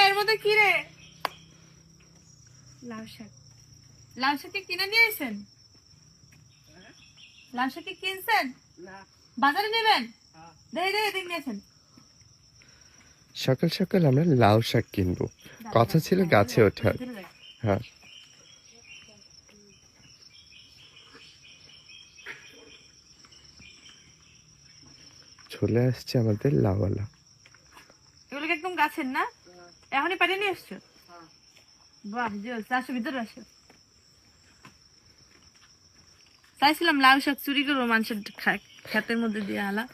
এর মধ্যে কি রে? লাউ শাক। লাউ শাক কিনে নিয়ে এসেছেন লাউ শাক কিনছেন? বাজারে নেবেন? নিয়েছেন সকাল সকাল আমরা লাউ শাক কিনবো। কথা ছিল গাছে ওঠার। হ্যাঁ। চলে আসছে আমাদের লাউওয়ালা এগুলো একদম গাছের না? এখনই পাঠিয়ে নিয়ে এসছো? বাহ জোস আসো ভিতরে আসো। চাইছিলাম লাউ শাক চুরি করব মানুষের মধ্যে দিয়ে আলা।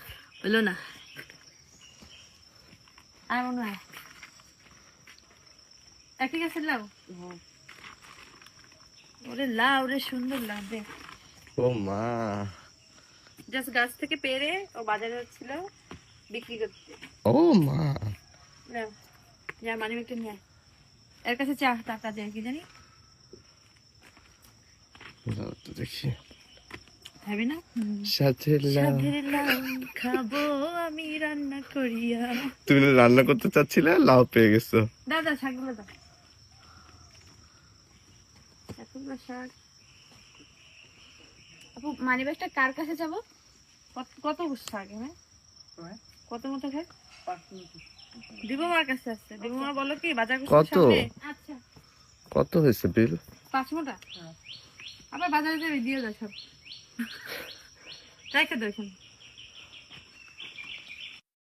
হইল না। আর মনে হয় একই গাছের লাউ? ওরে লাউ রে সুন্দর লাউ দেখ। ও মা। জাস্ট গাছ থেকে পেরে ও বাজারে যাচ্ছিল বিক্রি করতে। ও মা। যা মানি ব্যাগটা নিয়ে এর কাছে চা টাকা দেয় কি জানি। দেখি। খাবি না? সাথে খাব আমি রান্না করিয়া। তুমি রান্না করতে চাচ্ছিলে লাউ পেয়ে গেছো। দাদা শাকগুলো দাও। শাক। আপু মানি ব্যাগটা কার কাছে যাব? কত কত থাকে হ্যাঁ কত মতো খায় দিবমার কাছে আছে। দিবমা বলো কি বাজার কত? আচ্ছা। কত হয়েছে বিল? পাঁচ মোটা? আবার বাজারে দিয়ে দাও সব। রেখে দেখুন